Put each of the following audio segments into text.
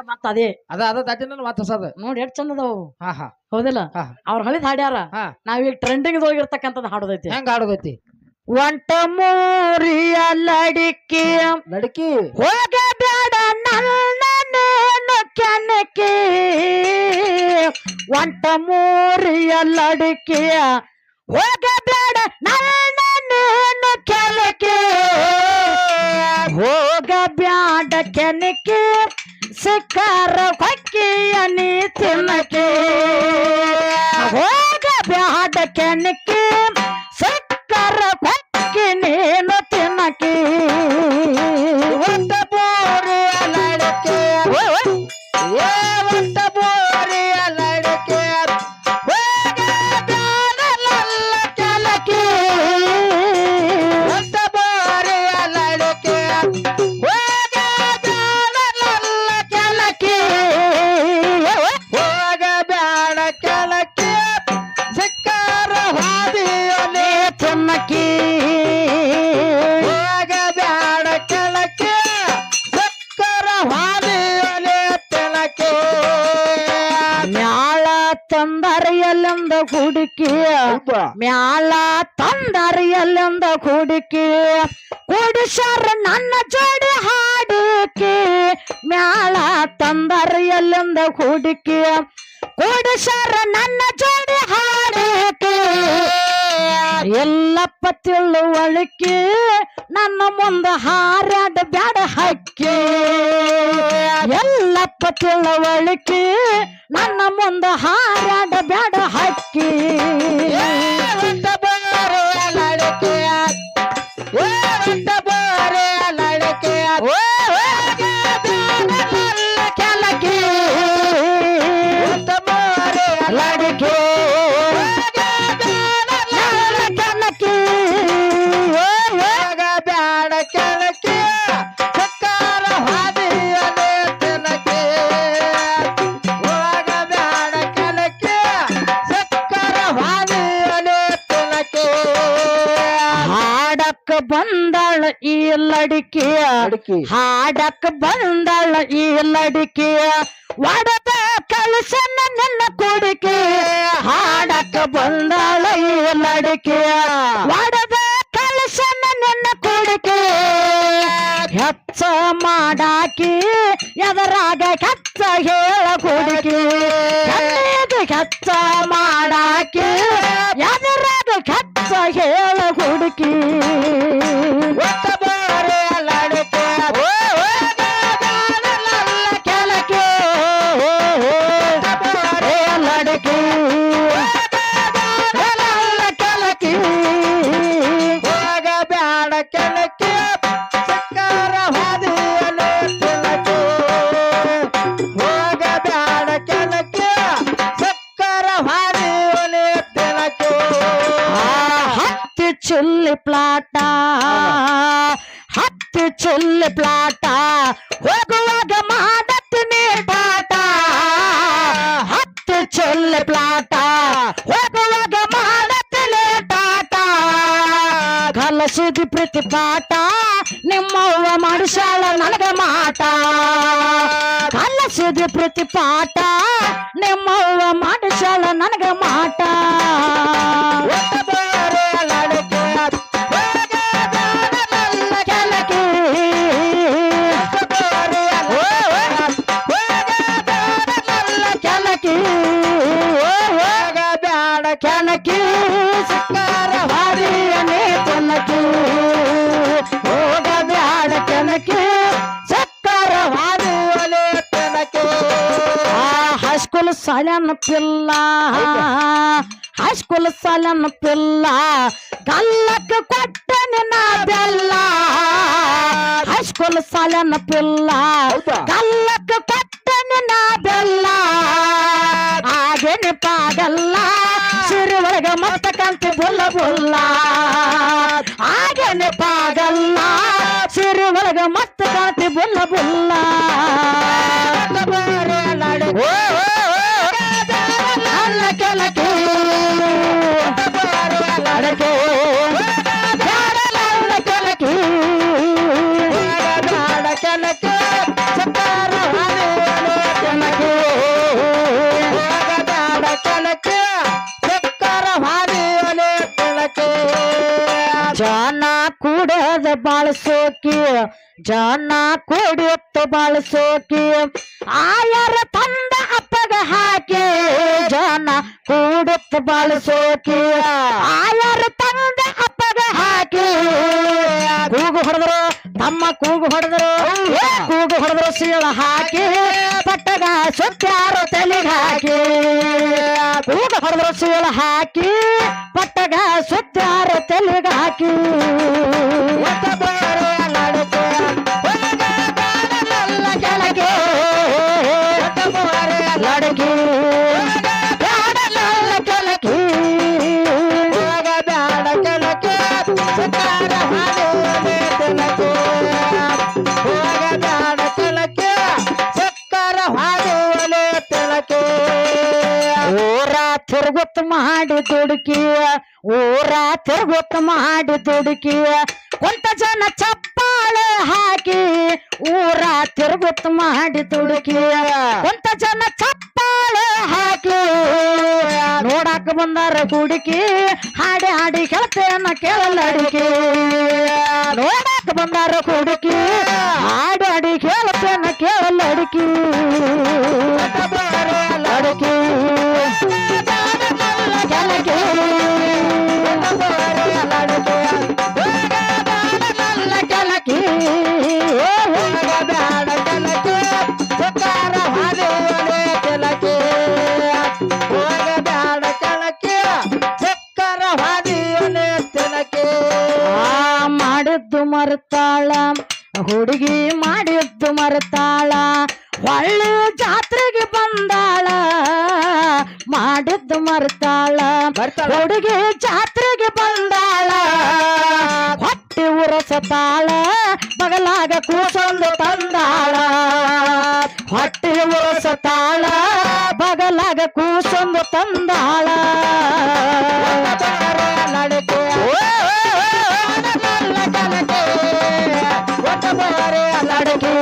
ಮತ್ತ ಅದೇ ಅದ ಅದ ದಾಟಿನ ಮತ್ತ ಹೊಸದ. ನೋಡಿ ಎಷ್ಟು ಚಂದ ಅದಾವು ಹಾ ಹಾ. ಹೌದಿಲ್ಲ. ಅವ್ರ ಹಳಿದ್ ಹಾಡ್ಯಾರ. ಹಾ. ನಾವೀಗ ಟ್ರೆಂಡಿಂಗ್ ಹೋಗಿರ್ತಕ್ಕಂಥದ್ದು ಹಾಡೋದೈತಿ. ಹೆಂಗ ಹಾಡೋದೈತಿ? ಒಂಟ ಮೂರಿಯ ಲಡಿಕೆ. ಲಡಕಿ? ಹೋಗಬೇಡ ನನ್ನನೇನು ಕೆನಕೆ ಒಂಟ ಮೂರಿಯ ಲಡಿಕೆ. ಹೋಗಬೇಡ ನನ್ನನೇನು ಕೆನಕೆ ಹೋಗಬ್ಯಾಡ ಕೆನಕೆ ಸಿಕ್ಕಾರ ಹೊಕ್ಕಿಯ ನೀ ತಿನ್ನಕೆ ಹೋಗಬ್ಯಾಡ ಕೆನಕೆ ಸಿಕ್ಕರ ತಂದರಿಯಲ್ಲಿಂದ ಹುಡುಕಿ ಮ್ಯಾಲ ತಂದರಿಯಲ್ಲೆಂದ ಹುಡುಕಿ ಕುಡಿಸರ ನನ್ನ ಜೋಡಿ ಹಾಡಿಕೆ ಮ್ಯಾಲ ತಂದರಿಯಲ್ಲೆಂದ ಹುಡುಕಿ ಕುಡಿಸರ ನನ್ನ ಜೋಡಿ ಹಾಡಿಕೆ. ಎಲ್ಲಪ್ಪ ತಿಳುವಳಿಕೆ ನನ್ನ ಮುಂದ ಹಾರಾಡ ಬ್ಯಾಡ ಹಕ್ಕಿ. ಎಲ್ಲಪ್ಪ ತಿಳುವಳಿಕೆ ನನ್ನ ಮುಂದ ಹಾರಾಡ ಬ್ಯಾಡ ಹಕ್ಕಿ. ಒಂದ ಲಡಿಕೆಯ ಹಾಡಕ್ ಬಂದಳ ಈ ಲಡಿಕೆ ಒಡದ ಕಲಸನ ನನ್ನ ಕೊಡುಗೆ. ಹಾಡಕ್ ಬಂದಳ ಈ ಲಡಿಕೆ ಒಡದ ಕಲಸನ ನನ್ನ ಕೊಡುಗೆ. ಹೆಚ್ಚ ಮಾಡಾಕಿ ಎದರಾಗ ಕಚ್ಚ ಹೇಳ ಕೊಡುಗೆ. ಕಚ್ಚ ಕೆಚ್ಚ ಮಾಡಾಕಿ ಎದರಾಗ ಕಚ್ಚ ಹೇಳ ಕುಡಿಕೆ ಚಿಲ್ಲಿ ಪ್ಲಾಟ. ಹೋಗುವಾಗ ಮಾಡತ್ತೀನಿ ಟಾಟ. ಕಲಸಿದ ಪ್ರತಿ ಪಾಠ ನಿಮ್ಮವ್ವ ಮಾಡಿಸಾಳ ನನಗ ಮಾಟ. ಕಲಸಿದ ಪ್ರತಿ ಪಾಠ ನಿಮ್ಮವ್ವ ಮಾಡಿಸಾಳ ನನಗ ಮಾಟ. ಸಕ್ಕರ ಹಾದಿಯಲ್ಲಿ ತೆಲಕೆ ಆ ಹೈಸ್ಕೂಲ್ ಸಾಲನ ಪಿಲ್ಲ ಹೈಸ್ಕೂಲ್ ಸಾಲನ ಪಿಲ್ಲ ಗಲ್ಲಕ್ಕೆ ಕೊಟ್ಟ ನಿನ್ನ ಬೆಲ್ಲ. ಹೈಸ್ಕೂಲ್ ಸಾಲನ ಪಿಲ್ಲ? ಗಲ್ಲಕ್ಕೆ ಕೊಟ್ಟ ನಿನ್ನ ಬೆಲ್ಲ. ಆಗೇನೆ ಪಾಗಲ್ಲ ಸಿರಿ ಒಳಗ ಮತ್ತ ಕಂತಿ ಬುಲ್ಲ ಬುಲ್ಲ. ಆಗೇನೆ ಪಾಗಲ್ಲ बुल्ला ಜಾನ ಕೂಡದ ಬಾಳಸೋಕಿ ಜನ ಹೊತ್ತು ಬಳಸೋಕೆ ಆಯರ ತಂದ ಅಪ್ಪಗ ಹಾಕಿ ಜನ ಕೂಡುತ್ತ ಬಳಸೋಕೆ ಆಯರ ತಂದ ಅಪ್ಪಗ ಹಾಕಿ. ಕೂಗು ಹೊಡೆದ್ರು, ತಮ್ಮ ಕೂಗು ಹೊಡೆದ್ರು ಕೂಗು ಹೊಡೆದ್ರು ಸೀಳ ಹಾಕಿ. ಪಟ್ಟಗ ಸುತ್ತಾರು ತಲೆಗೆ ಹಾಕಿ. ಕೂಗು ಹೊಡೆದ್ರು ಸೀಳ ಹಾಕಿ, ಪಟ್ಟಗ ಸುತ್ತಾರು ತಲೆಗೆ ಹಾಕಿ. ತಿರುಗುತ್ತ ಮಾಡಿ ದುಡುಕಿ ಕೊಂತ ಜನ ಚಪ್ಪಾಳೆ ಹಾಕಿ ಊರ ತಿರುಗುತ್ತ ಮಾಡಿ ದುಡುಕಿ ಕೊಂತ ಜನ ಚಪ್ಪಾಳೆ ಹಾಕಿ ನೋಡಾಕ ಬಂದಾರ ಹುಡುಕಿ ಹಾಡಿ ಹಾಡಿ ಕೇಳ್ತೇನ ಕೇಳಲ್ಲ ಅಡಿಕೆ ನೋಡಾಕ ಬಂದಾರ ಹುಡುಕಿ ಹಾಡಿ ಹಾಡಿ ಕೇಳ್ತೇನ ಕೇಳಲ್ಲ ಅಡಿಕೆ ಅಡಿಕೆ ಹುಡುಗಿ ಜಾತ್ರೆಗೆ ಬಂದಾಳ ಹೊಟ್ಟಿ ಉರಸತಾಳ ಬಗಲಾಗ ಕೂಸೊಂದು ತಂದಾಳ ಹೊಟ್ಟಿ ಉರಸತಾಳ ಬಗಲಾಗ ಕೂಸೊಂದು ತಂದಾಳ ಲಡಕಿ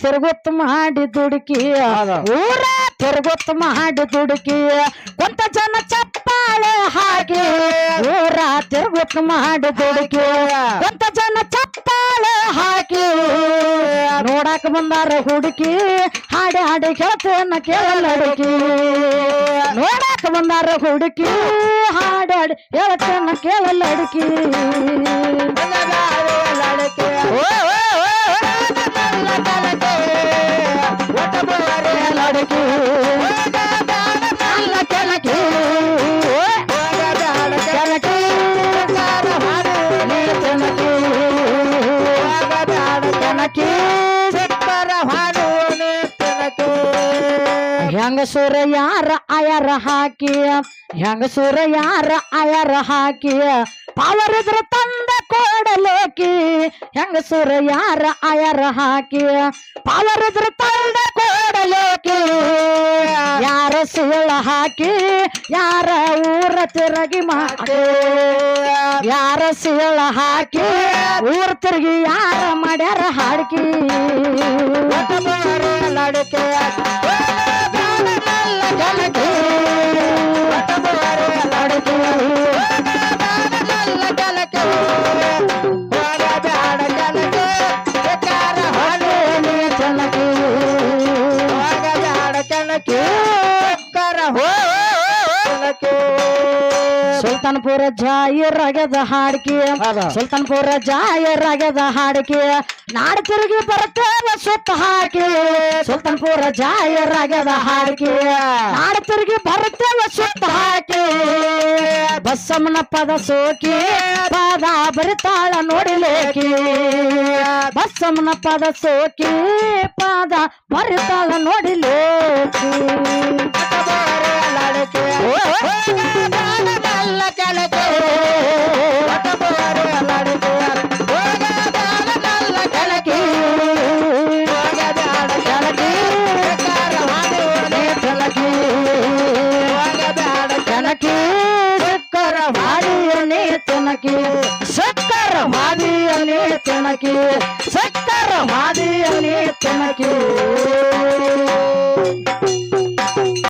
ತಿರುಗುತ್ತ ಮಾಡಿ ದುಡುಕಿ ಹೌದು. ಊರ ತಿರುಗುತ್ತ ಮಾಡಿ ದುಡುಕಿ ಕೊಂತ ಜನ ಚಪ್ಪಾಳೆ ಹಾಕಿ ಊರ ತಿರುಗುತ್ತ ಮಾಡಿ ದುಡುಕಿ ಕೊಂತ ಜನ ಚಪ್ಪಾಳೆ ಹಾಕಿ. ನೋಡಾಕ ಬಂದಾರ ಹುಡುಕಿ ಹಾಡಿ ಹಾಡಿ ಕೇಳ್ತೇನ ಕೇಳಲ್ಲ ಹುಡುಕಿ. ನೋಡಾಕ ಬಂದಾರ ಹುಡುಕಿ ಹಾಡಿ ಹಾಡಿ ಹೇಳ್ತೇನ ಕೇಳಲ್ಲ ಓ ಓ, ಓ, ಓ, ಲಡಕಿ ಅಲ್ಲ ಕೆಳಕಿ ಕೆಳಕಿ ನೀ ಕೆಳಕಿ ಕೆಳಕಿ ಹೆಂಗಸೂರ ಯಾರ ಅಯರ ಹಾಕಿ ಹೆಂಗಸೂರ ಯಾರ ಅಯರ ಹಾಕಿ ಪವರ್ ಇದ್ರ ತಂದ ಕೊಡಲೇಕಿ, ಹೆಂಗಸೂರ ಯಾರ ಅಯರ ಹಾಕಿ? ಪವರ್ ಇದ್ರ ತಂದ ಕೊಡಲೇಕಿ, ಯಾರ ಸುಳ್ಳ ಹಾಕಿ? ಯಾರ ಊರ ತಿರುಗಿ ಮಾಡಿ ಯಾರ ಸೀಳ ಹಾಕಿ? ಊರ ತಿರುಗಿ ಯಾರ ಮಾಡ್ಯಾರ ಹಾಡ್ಕಿ? ಕೆಳಗೆ ಸುಲ್ತಾನ್ಪುರ ಜಾಯಿರಾಗದ ಹಾಡ್ಕಿ. ಸುಲ್ತಾನ್ಪುರ ಜಾಯಿರಾಗದ ಹಾಡಿಕೆ ನಾಡು ತಿರುಗಿ ಬರ್ತೇವ ಸುತ್ತ ಹಾಕಿ ಸುಲ್ತಾನ್ಪುರ ಜಾಯಿರಾಗದ ಹಾಡಿಕೆ ನಾಡು ತಿರುಗಿ ಬರ್ತೇವ ಸುತ್ತ ಹಾಕಿ ಬಸ್ಸಮ್ಮನ ಪದ ಸೋಕಿ ಪಾದ ಬರಿತಾಳ ನೋಡಿಲೇಕಿ ಬಸ್ಸಮ್ಮನ ಪದ ಸೋಕಿ ಪಾದ ಬರಿತಾಳ ನೋಡಿಲೇಕಿ ಓ, ಕೆಳಗೆ ಕೆಳಗೆ ಕೆಳಗೆ ಕೆಳಗೆ ಸಿಕ್ಕರ ಮಾಡಿ ನೀತು ತಿನಕಿ